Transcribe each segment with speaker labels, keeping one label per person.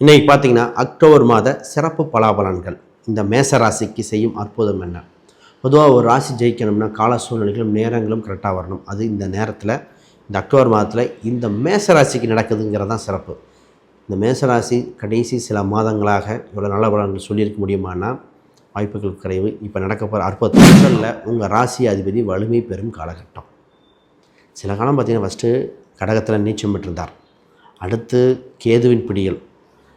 Speaker 1: இன்றைக்கி பார்த்தீங்கன்னா அக்டோபர் மாத சிறப்பு பலாபலன்கள். இந்த மேச ராசிக்கு செய்யும் அற்புதம் என்ன? பொதுவாக ஒரு ராசி ஜெயிக்கணும்னா கால சூழ்நிலைகளும் நேரங்களும் கரெக்டாக வரணும். அது இந்த நேரத்தில் இந்த அக்டோபர் மாதத்தில் இந்த மேச ராசிக்கு நடக்குதுங்கிறது தான் சிறப்பு. இந்த மேசராசி கடைசி சில மாதங்களாக இவ்வளோ நல்ல பலன்கள் சொல்லியிருக்க முடியுமானா வாய்ப்புகள் குறைவு. இப்போ நடக்க போகிற அற்புதங்களில் உங்கள் ராசி அதிபதி வலிமை பெறும் காலகட்டம். சில காலம் பார்த்திங்கன்னா ஃபஸ்ட்டு கடகத்தில் நீச்சம் பெற்றிருந்தார். அடுத்து கேதுவின் பிடியல்.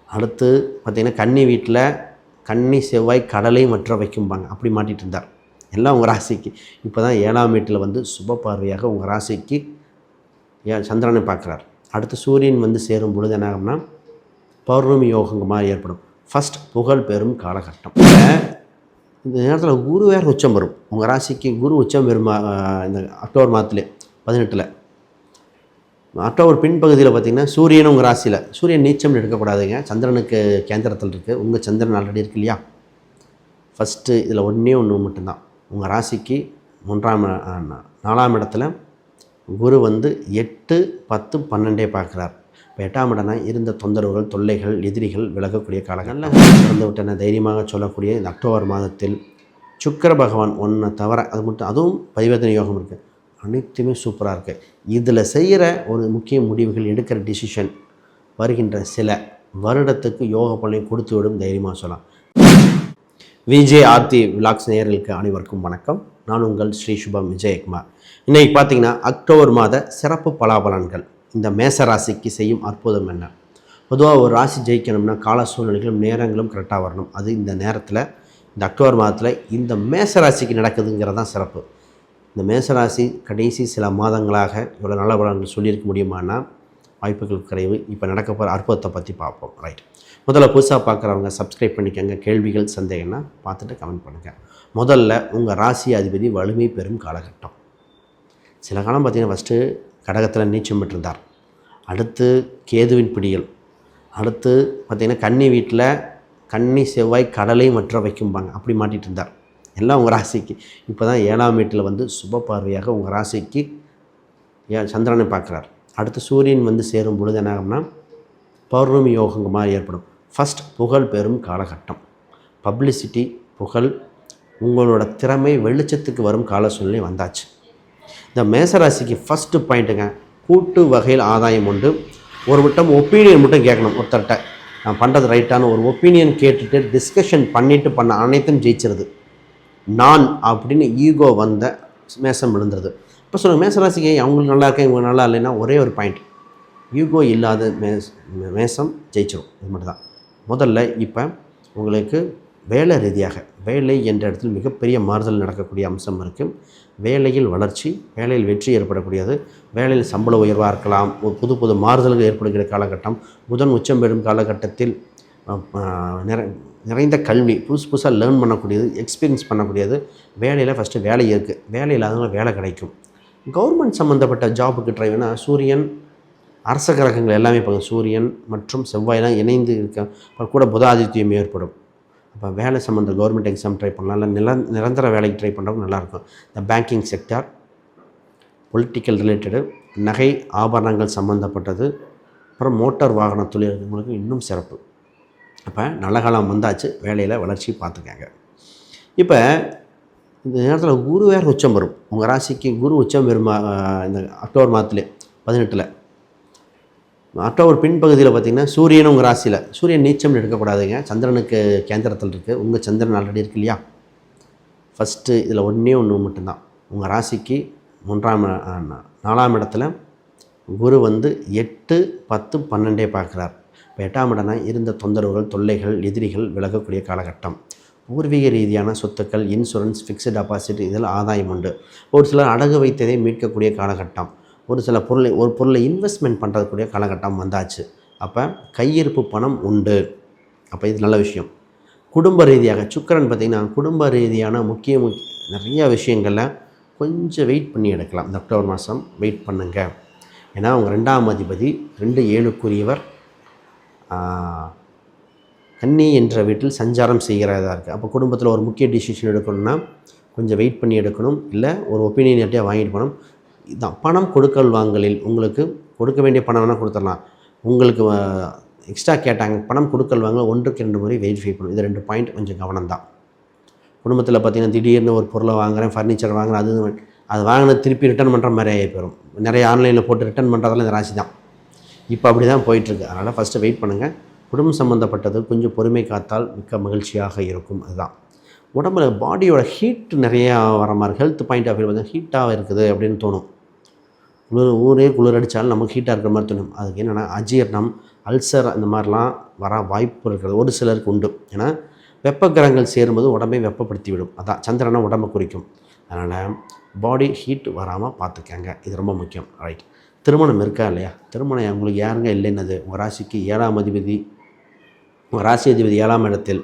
Speaker 1: அடுத்து பார்த்திங்கன்னா கன்னி வீட்டில் கன்னி செவ்வாய் கடலை மற்ற வைக்கும்பாங்க. அப்படி மாட்டிகிட்டு இருந்தார். எல்லாம் உங்கள் ராசிக்கு. இப்போ தான் ஏழாம் வீட்டில் வந்து சுப பார்வையாக உங்கள் ராசிக்கு ஏ- சந்திரனை பார்க்குறார். அடுத்து சூரியன் வந்து சேரும் பொழுது என்ன ஆகும்னா பௌர்ணமி யோகங்க மாதிரி ஏற்படும். ஃபஸ்ட் புகழ் பெறும் காலகட்டம். இந்த நேரத்தில் குரு வேறு உச்சம் வரும். உங்கள் ராசிக்கு குரு உச்சம் பெறும் இந்த அக்டோபர் மாதத்துலேயே பதினெட்டில். அக்டோபர் பின்பகுதியில் பார்த்தீங்கன்னா சூரியனும் உங்கள் ராசியில். சூரியன் நீச்சம் எடுக்கக்கூடாதுங்க. சந்திரனுக்கு கேந்திரத்தில் இருக்குது உங்கள் சந்திரன் ஆல்ரெடி இருக்கு இல்லையா? ஃபஸ்ட்டு இதில் ஒன்றே ஒன்று மட்டும்தான். உங்கள் ராசிக்கு மூன்றாம் நாலாம் இடத்துல குரு வந்து எட்டு பத்து பன்னெண்டே பார்க்குறார். இப்போ எட்டாம் இடம்னா இருந்த தொந்தரவுகள் தொல்லைகள் எதிரிகள் விலகக்கூடிய காலங்கள் திறந்து விட்டன தைரியமாக சொல்லக்கூடிய இந்த அக்டோபர் மாதத்தில் சுக்கிர பகவான் ஒன்றை தவிர அது மட்டும் அதுவும் பரிவர்த்தனை யோகம் இருக்குது அனைத்துமே சூப்பராக இருக்குது இதில் செய்கிற ஒரு முக்கிய முடிவுகள் எடுக்கிற டிசிஷன் வருகின்ற சில வருடத்துக்கு யோக பலனை கொடுத்து விடும் தைரியமாக சொல்லலாம். விஜய் ஆர்த்தி விலாக்ஸ் நேயர்களுக்கு அனைவருக்கும் வணக்கம். நான் உங்கள் ஸ்ரீ சுபம் விஜயகுமார். இன்றைக்கு பார்த்தீங்கன்னா அக்டோபர் மாத சிறப்பு பலாபலன்கள். இந்த மேச ராசிக்கு செய்யும் அற்புதம் என்ன? பொதுவாக ஒரு ராசி ஜெயிக்கணும்னா கால சூழ்நிலைகளும் நேரங்களும் கரெக்டாக வரணும். அது இந்த நேரத்தில் இந்த அக்டோபர் மாதத்தில் இந்த மேச ராசிக்கு நடக்குதுங்கிறது தான் சிறப்பு. இந்த மேசராசி கடைசி சில மாதங்களாக இவ்வளோ நல்ல பலன் சொல்லியிருக்க முடியுமானா வாய்ப்புகள் குறைவு. இப்போ நடக்க போகிற அற்புதத்தை பற்றி பார்ப்போம். ரைட் முதல்ல புதுசாக பார்க்குறவங்க சப்ஸ்கிரைப் பண்ணிக்கோங்க. கேள்விகள் சந்தேகம்னா பார்த்துட்டு கமெண்ட் பண்ணுங்கள் முதல்ல உங்கள் ராசி அதிபதி வலிமை பெறும் காலகட்டம். சில காலம் பார்த்தீங்கன்னா ஃபஸ்ட்டு கடகத்தில் நீச்சம் பெற்றிருந்தார். அடுத்து கேதுவின் பிடியல். அடுத்து பார்த்திங்கன்னா கன்னி வீட்டில் கன்னி செவ்வாய் கடலை மற்ற வைக்கும்பாங்க அப்படி மாட்டிகிட்டு இருந்தார். எல்லாம் உங்கள் ராசிக்கு. இப்போ தான் ஏழாம் வீட்டில் வந்து சுப பார்வையாக உங்கள் ராசிக்கு ஏ- சந்திரனை பார்க்குறார். அடுத்து சூரியன் வந்து சேரும் பொழுது என்ன ஆகும்னா பௌர்ணமி யோகங்க மாதிரி ஏற்படும். ஃபஸ்ட் புகழ் பெறும் காலகட்டம். பப்ளிசிட்டி புகழ் உங்களோட திறமை வெளிச்சத்துக்கு வரும் கால சூழ்நிலை வந்தாச்சு. இந்த மேசராசிக்கு ஃபஸ்ட்டு பாயிண்ட்டுங்க கூட்டு வகையில் ஆதாயம் உண்டு. ஒரு விட்டம் ஒப்பீனியன் மட்டும் கேட்கணும் ஒருத்தர்கிட்ட. நான் பண்ணுறது ரைட்டான ஒரு ஒப்பீனியன் கேட்டுட்டு டிஸ்கஷன் பண்ணிவிட்டு பண்ண அனைத்தும் ஜெயிச்சிருது. நான் அப்படின்னு ஈகோ வந்த மேசம் விழுந்துருது இப்போ சொல்லுங்கள் மேசராசிக்கு அவங்களுக்கு நல்லா இருக்கேன் இவங்க நல்லா இல்லைன்னா ஒரே ஒரு பாயிண்ட் ஈகோ இல்லாத மேஸ் மேசம் ஜெயிச்சிடும் இது மட்டும் தான் முதல்ல இப்போ உங்களுக்கு வேலை ரீதியாக வேலை என்ற இடத்துல மிகப்பெரிய மாறுதல் நடக்கக்கூடிய அம்சம் இருக்குது வேலையில் வளர்ச்சி வேலையில் வெற்றி ஏற்படக்கூடியது. வேலையில் சம்பள உயர்வாக இருக்கலாம் ஒரு புது புது மாறுதல்கள் ஏற்படுகிற காலகட்டம் புதன் உச்சம் பெறும் காலகட்டத்தில் நிற நிறைந்த கல்வி புதுசு புதுசாக லேர்ன் பண்ணக்கூடியது எக்ஸ்பீரியன்ஸ் பண்ணக்கூடியது வேலையில் ஃபஸ்ட்டு வேலை இருக்குது வேலை இல்லாதவங்க வேலை கிடைக்கும். கவர்மெண்ட் சம்மந்தப்பட்ட ஜாபுக்கு ட்ரை வேணால் சூரியன் அரச கிரகங்கள் எல்லாமே இப்போ சூரியன் மற்றும் செவ்வாயெல்லாம் இணைந்து இருக்க அப்ப கூட புதாதித்யம் ஏற்படும். அப்போ வேலை சம்மந்த கவர்மெண்ட் எக்ஸாம் ட்ரை பண்ணலாம். இல்லை நில நிரந்தர வேலைக்கு ட்ரை பண்ணுறவங்க நல்லாயிருக்கும் இந்த பேங்கிங் செக்டார் பொலிட்டிக்கல் ரிலேட்டடு நகை ஆபரணங்கள் சம்மந்தப்பட்டது அப்புறம் மோட்டார் வாகன தொழில் இன்னும் சிறப்பு. அப்போ நல்ல காலம் வந்தாச்சு வேலையில் வளர்ச்சி பார்த்துக்கங்க இப்போ இந்த நேரத்தில் குரு வேறு உச்சம் வரும் உங்கள் ராசிக்கு குரு உச்சம் பெறும் இந்த அக்டோபர் மாதத்துலேயே பதினெட்டில். அக்டோபர் பின்பகுதியில் பார்த்தீங்கன்னா சூரியன் உங்கள் ராசியில். சூரியன் நீச்சம் எடுக்கக்கூடாதுங்க. சந்திரனுக்கு கேந்திரத்தில் இருக்குது உங்கள் சந்திரன் ஆல்ரெடி இருக்கு இல்லையா? ஃபஸ்ட்டு இதில் ஒன்றே ஒன்று மட்டும்தான். உங்கள் ராசிக்கு மூன்றாம் நாலாம் இடத்துல குரு வந்து எட்டு பத்து பன்னெண்டே பார்க்குறார். இப்போ எட்டாம் இடம்னா இருந்த தொந்தரவுகள் தொல்லைகள் எதிரிகள் விலகக்கூடிய காலகட்டம். பூர்வீக ரீதியான சொத்துக்கள் இன்சூரன்ஸ் ஃபிக்ஸ்டு டெபாசிட் இதில் ஆதாயம் உண்டு. ஒரு சிலர் அடகு வைத்ததை மீட்கக்கூடிய காலகட்டம். ஒரு சில பொருளை ஒரு பொருளை இன்வெஸ்ட்மெண்ட் பண்ணுறதுக்கூடிய காலகட்டம் வந்தாச்சு. அப்போ கையிருப்பு பணம் உண்டு. அப்போ இது நல்ல விஷயம். குடும்ப ரீதியாக சுக்கரன் பார்த்திங்கன்னா குடும்ப ரீதியான முக்கிய முக்கிய நிறைய விஷயங்களில் கொஞ்சம் வெயிட் பண்ணி எடுக்கலாம். இந்த அக்டோபர் மாதம் வெயிட் பண்ணுங்க. ஏன்னா அவங்க ரெண்டாம் அதிபதி ரெண்டு ஏழுக்குரியவர் கன்னி என்ற வீட்டில் சஞ்சாரம் செய்கிறதா இருக்குது அப்போ குடும்பத்தில் ஒரு முக்கிய டிசிஷன் எடுக்கணும்னா கொஞ்சம் வெயிட் பண்ணி எடுக்கணும். இல்லை ஒரு ஒப்பீனியன் யார்ட்டையா வாங்கிட்டு போகணும். இதான் பணம் கொடுக்கல் வாங்கலில் உங்களுக்கு கொடுக்க வேண்டிய பணம் வேணால் கொடுத்துடலாம். உங்களுக்கு எக்ஸ்ட்ரா கேட்டாங்க பணம் கொடுக்கல் வாங்க ஒன்றுக்கு ரெண்டு முறை வெரிஃபை பண்ணும் இது ரெண்டு பாயிண்ட் கொஞ்சம் கவனம் தான் குடும்பத்தில் பார்த்தீங்கன்னா திடீர்னு ஒரு பொருளை வாங்குறேன் ஃபர்னிச்சர் வாங்குறேன் அது அது வாங்கினது திருப்பி ரிட்டர்ன் பண்ணுற மாதிரி ஆகி போயிடும் நிறைய ஆன்லைனில் போட்டு ரிட்டர்ன் பண்ணுறதெல்லாம் இந்த ராசி தான் இப்போ அப்படி தான் போயிட்டுருக்கு. அதனால் ஃபஸ்ட்டு வெயிட் பண்ணுங்கள் குடும்பம் சம்மந்தப்பட்டது கொஞ்சம் பொறுமை காத்தால் மிக்க மகிழ்ச்சியாக இருக்கும். அதுதான். உடம்புல பாடியோட ஹீட் நிறையா வர மாதிரி ஹெல்த் பாயிண்ட் ஆஃப் வியூ வந்து ஹீட்டாக இருக்குது அப்படின்னு தோணும். குளிர் ஊரே குளிர் அடித்தாலும் நமக்கு ஹீட்டாக இருக்கிற மாதிரி தோணும். அதுக்கு என்னென்னா அஜீரணம் அல்சர் அந்த மாதிரிலாம் வர வாய்ப்பு இருக்கிறது. ஒரு சிலருக்கு உண்டு. ஏன்னா வெப்பக்கிரகங்கள் சேரும்போது உடம்பை வெப்பப்படுத்தி விடும் அதான் சந்திரனை உடம்பை குறிக்கும். அதனால் பாடி ஹீட் வராமல் பார்த்துக்கங்க. இது ரொம்ப முக்கியம். ரைட் திருமணம் இருக்கா இல்லையா? திருமணம் உங்களுக்கு யாருங்க இல்லைன்னது? உங்கள் ராசிக்கு ஏழாம் அதிபதி உங்கள் ராசி அதிபதி ஏழாம் இடத்தில்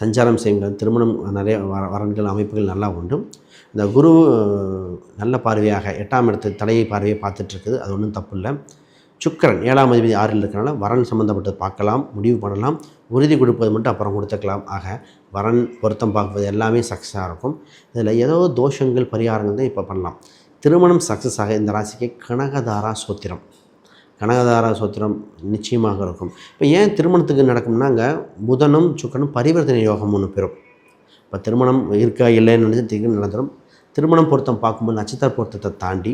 Speaker 1: சஞ்சாரம் செய்யுங்கள் திருமணம் நிறைய வரன்கள் அமைப்புகள் நல்லா உண்டு. இந்த குரு நல்ல பார்வையாக எட்டாம் இடத்து தலையை பார்வையை பார்த்துட்ருக்குது. அது ஒன்றும் தப்பு இல்லை. சுக்கிரன் ஏழாம் அதிபதி ஆறில் இருக்கிறனால வரன் சம்மந்தப்பட்டது பார்க்கலாம் முடிவு பண்ணலாம். உறுதி கொடுப்பது மட்டும் அப்புறம் கொடுத்துக்கலாம். ஆக வரன் பொருத்தம் பார்ப்பது எல்லாமே சக்ஸஸாக இருக்கும். இதில் ஏதோ தோஷங்கள் பரிகாரங்கள் தான் இப்போ பண்ணலாம். திருமணம் சக்ஸஸ் ஆக இந்த ராசிக்கு கனகதாரா சோத்திரம். கனகதாரா சோத்திரம் நிச்சயமாக இருக்கும். இப்போ ஏன் திருமணத்துக்கு நடக்கும்னா அங்கே புதனும் சுக்கனும் பரிவர்த்தனை யோகம் ஒன்று பெறும். இப்போ திருமணம் இருக்கா இல்லைன்னு நினைச்சு திரும்ப நடந்துடும் திருமணம் பொருத்தம் பார்க்கும்போது நட்சத்திர பொருத்தத்தை தாண்டி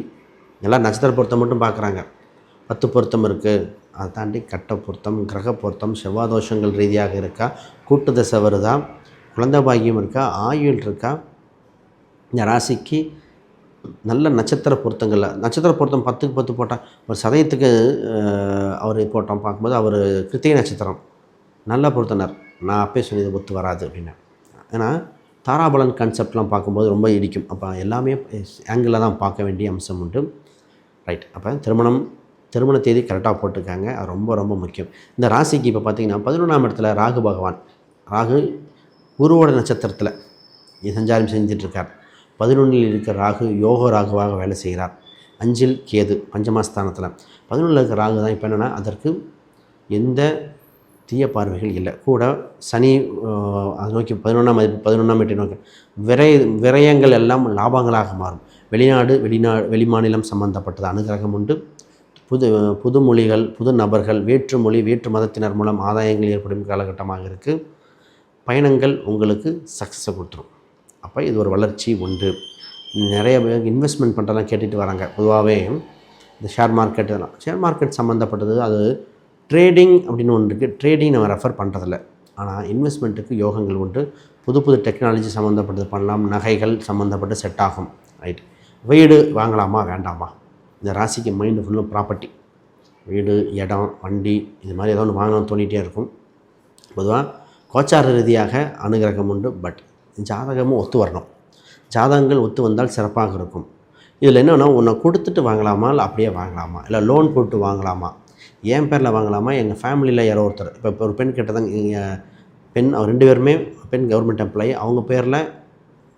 Speaker 1: எல்லாம் நட்சத்திர பொருத்தம் மட்டும் பார்க்குறாங்க. பத்து பொருத்தம் இருக்குது அதை தாண்டி கட்ட பொருத்தம் கிரக பொருத்தம் செவ்வாதோஷங்கள் ரீதியாக இருக்கா? கூட்டு தசை வருதா? குழந்தை பாக்கியம் இருக்கா? ஆயுள் இருக்கா? இந்த ராசிக்கு நல்ல நட்சத்திர பொருத்தங்களில் நட்சத்திர பொருத்தம் பத்துக்கு பத்து போட்டால் ஒரு சதயத்துக்கு அவர் போட்டோம் பார்க்கும்போது அவர் கிருத்திகை நட்சத்திரம். நல்ல பொருத்தனர். நான் அப்பயே சொன்னது ஒத்து வராது அப்படின்னு. ஏன்னா தாராபலன் கான்செப்ட்லாம் பார்க்கும்போது ரொம்ப இடிக்கும். அப்போ எல்லாமே ஆங்கிளில் தான் பார்க்க வேண்டிய அம்சம் உண்டு. ரைட் அப்போ திருமணம் திருமண தேதி கரெக்டாக போட்டிருக்காங்க. அது ரொம்ப ரொம்ப முக்கியம். இந்த ராசிக்கு இப்போ பார்த்தீங்கன்னா பதினொன்றாம் இடத்துல ராகு பகவான். ராகு குருவோட நட்சத்திரத்தில் சஞ்சாரம் செஞ்சிட்ருக்கார் பதினொன்றில் இருக்கிற ராகு யோக ராகுவாக வேலை செய்கிறார். அஞ்சில் கேது பஞ்சமஸ்தானத்தில். பதினொன்றில் இருக்கிற ராகு தான் இப்போ என்னென்னா அதற்கு எந்த தீய பார்வைகள் இல்லை. கூட சனி அதை நோக்கி பதினொன்றாம் மதிப்பு பதினொன்றாம் வீட்டை நோக்கி. விரை விரயங்கள் எல்லாம் லாபங்களாக மாறும். வெளிநாடு வெளிநா வெளிமாநிலம் சம்பந்தப்பட்டது அனுகிரகம் உண்டு. புது புது மொழிகள் புது நபர்கள் வேற்று மொழி வேற்று மதத்தினர் மூலம் ஆதாயங்கள் ஏற்படும் காலகட்டமாக இருக்குது பயணங்கள் உங்களுக்கு சக்ஸஸை கொடுத்துரும். அப்போ இது ஒரு வளர்ச்சி உண்டு. நிறைய பேர் இன்வெஸ்ட்மெண்ட் பண்ணுறதெல்லாம் கேட்டுட்டு வராங்க. பொதுவாகவே இந்த ஷேர் மார்க்கெட் இதெல்லாம் ஷேர் மார்க்கெட் சம்மந்தப்பட்டது அது ட்ரேடிங் அப்படின்னு ஒன்று இருக்குது ட்ரேடிங் நம்ம ரெஃபர் பண்ணுறதில்ல ஆனால் இன்வெஸ்ட்மெண்ட்டுக்கு யோகங்கள் உண்டு. புது புது டெக்னாலஜி சம்மந்தப்பட்டது பண்ணலாம். நகைகள் சம்மந்தப்பட்டு செட் ஆகும். ரைட் வீடு வாங்கலாமா வேண்டாமா? இந்த ராசிக்கு மைண்டு ஃபுல்லும் ப்ராப்பர்ட்டி வீடு இடம் வண்டி இது மாதிரி ஏதோ ஒன்று வாங்கணும்னு தோணிகிட்டே இருக்கும். பொதுவாக கோச்சார ரீதியாக அனுகிரகம் உண்டு. பட் ஜாதகமும் ஒத்து வரணும். ஜாதகங்கள் ஒத்து வந்தால் சிறப்பாக இருக்கும். இதில் என்னென்னா உன்னை கொடுத்துட்டு வாங்கலாமா இல்லை அப்படியே வாங்கலாமா? இல்லை லோன் போட்டு வாங்கலாமா? என் பேரில் வாங்கலாமா? எங்கள் ஃபேமிலியில் யாரோ ஒருத்தர் இப்போ இப்போ ஒரு பெண் கேட்டதாங்க எங்கள் பெண் அவர் ரெண்டு பேருமே பெண் கவர்மெண்ட் எம்ப்ளாயி அவங்க பேரில்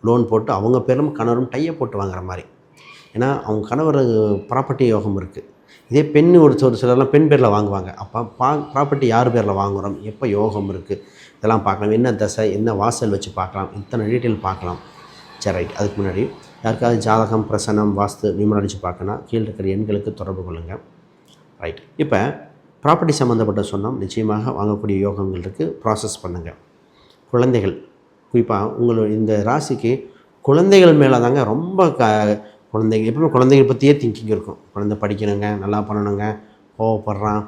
Speaker 1: லோன் போட்டு அவங்க பேரில் கணவரும் டையை போட்டு வாங்குற மாதிரி. ஏன்னா அவங்க கணவர் ப்ராப்பர்ட்டி யோகம் இருக்குது இதே பெண் ஒரு ஒரு சிலர்லாம் பெண் பேரில் வாங்குவாங்க. அப்போ பா ப்ராப்பர்ட்டி யார் பேரில் வாங்குகிறோம் எப்போ யோகம் இருக்குது இதெல்லாம் பார்க்கலாம். என்ன தசை என்ன வாசல் வச்சு பார்க்கலாம். இத்தனை டீட்டெயில் பார்க்கலாம். சரி ரைட் அதுக்கு முன்னாடி யாருக்காவது ஜாதகம் பிரசனம் வாஸ்து நிமிடம் பார்க்கணும் கீழே இருக்கிற எண்களுக்கு தொடர்பு கொள்ளுங்கள் ரைட் இப்போ ப்ராப்பர்ட்டி சம்மந்தப்பட்ட சொன்னோம். நிச்சயமாக வாங்கக்கூடிய யோகங்கள் இருக்குது ப்ராசஸ் பண்ணுங்கள் குழந்தைகள் குறிப்பாக உங்களோட இந்த ராசிக்கு குழந்தைகள் மேலே தாங்க ரொம்ப க குழந்தைங்க எப்பவுமே குழந்தைகள் பற்றியே திங்கிங் இருக்கும். குழந்தை படிக்கணுங்க நல்லா பண்ணணுங்க கோவப்படுறான்.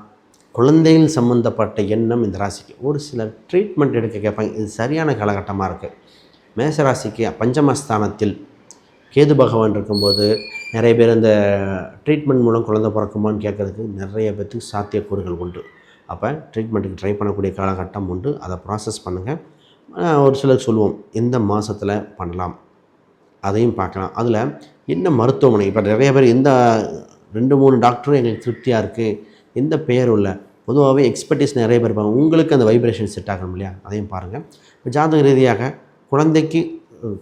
Speaker 1: குழந்தைகள் சம்மந்தப்பட்ட எண்ணம் இந்த ராசிக்கு. ஒரு சிலர் ட்ரீட்மெண்ட் எடுக்க கேட்பாங்க. இது சரியான காலகட்டமாக இருக்குது மேச ராசிக்கு பஞ்சமஸ்தானத்தில் கேது பகவான் இருக்கும்போது நிறைய பேர் இந்த ட்ரீட்மெண்ட் மூலம் குழந்தை பிறக்குமான்னு கேட்குறதுக்கு நிறைய பேர்த்துக்கு சாத்தியக்கூறுகள் உண்டு. அப்போ ட்ரீட்மெண்ட்டுக்கு ட்ரை பண்ணக்கூடிய காலகட்டம் உண்டு. அதை ப்ராசஸ் பண்ணுங்கள் ஒரு சிலர் சொல்லுவோம் எந்த மாதத்தில் பண்ணலாம்? அதையும் பார்க்கலாம். அதில் என்ன மருத்துவமனை? இப்போ நிறைய பேர் எந்த ரெண்டு மூணு டாக்டரும் எங்களுக்கு திருப்தியாக இருக்குது எந்த பெயர் உள்ள பொதுவாகவே எக்ஸ்பர்டீஸ் நிறைய பேர் இருப்பாங்க. உங்களுக்கு அந்த வைப்ரேஷன் செட் ஆகணும் இல்லையா? அதையும் பாருங்கள் இப்போ ஜாதக ரீதியாக குழந்தைக்கு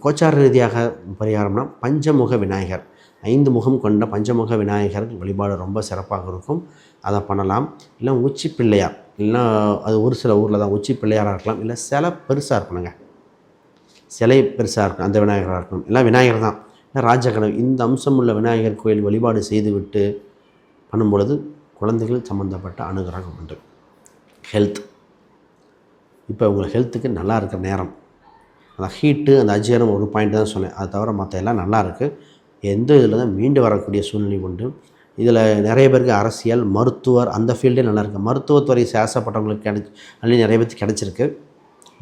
Speaker 1: கோச்சார ரீதியாக பரிகாரம்னா பஞ்சமுக விநாயகர். ஐந்து முகம் கொண்ட பஞ்சமுக விநாயகர் வழிபாடு ரொம்ப சிறப்பாக இருக்கும். அதை பண்ணலாம். இல்லை உச்சி பிள்ளையார் இல்லைன்னா அது ஒரு சில ஊரில் தான் உச்சி பிள்ளையாராக இருக்கலாம். இல்லை சிலை பெருசாக இருக்கணுங்க. சிலை பெருசாக இருக்கும் அந்த விநாயகராக இருக்கணும். இல்லை விநாயகர் தான். இல்லை ராஜகணம். இந்த அம்சம் உள்ள விநாயகர் கோயில் வழிபாடு செய்துவிட்டு பண்ணும்பொழுது குழந்தைகள் சம்மந்தப்பட்ட அனுகிரகம் உண்டு. ஹெல்த் இப்போ உங்கள் ஹெல்த்துக்கு நல்லா இருக்கிற நேரம். அந்த ஹீட்டு அந்த அஜீரணம் ஒரு பாயிண்ட் தான் சொன்னேன். அது தவிர மற்ற எல்லாம் நல்லா இருக்குது எந்த இதில் தான் மீண்டு வரக்கூடிய சூழ்நிலை உண்டு. இதில் நிறைய பேருக்கு அரசியல் மருத்துவர் அந்த ஃபீல்டே நல்லா இருக்குது மருத்துவத்துறை சேசப்பட்டவங்களுக்கு கிடைச்சி நல்ல நிறைய பேருக்கு கிடச்சிருக்கு.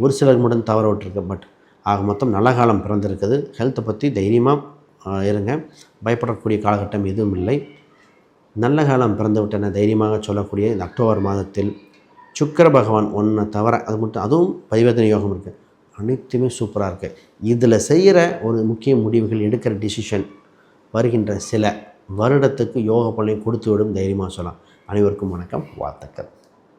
Speaker 1: ஒரு சிலருக்கு மட்டும் தவற விட்டுருக்கு பட் ஆக மொத்தம் நல்ல காலம் பிறந்திருக்குது. ஹெல்த்தை பற்றி தைரியமாக இருங்க. பயப்படக்கூடிய காலகட்டம் எதுவும் இல்லை. நல்ல காலம் பிறந்துவிட்டன தைரியமாக சொல்லக்கூடிய இந்த அக்டோபர் மாதத்தில் சுக்கர பகவான் ஒன்றை தவிர அது மட்டும் அதுவும் பரிவர்த்தனை யோகம் இருக்குது அனைத்துமே சூப்பராக இருக்குது இதில் செய்கிற ஒரு முக்கிய முடிவுகள் எடுக்கிற டிசிஷன் வருகின்ற சில வருடத்துக்கு யோக பலனை கொடுத்து விடும் தைரியமாக சொல்லலாம். அனைவருக்கும் வணக்கம். வாழ்த்துக்கள்.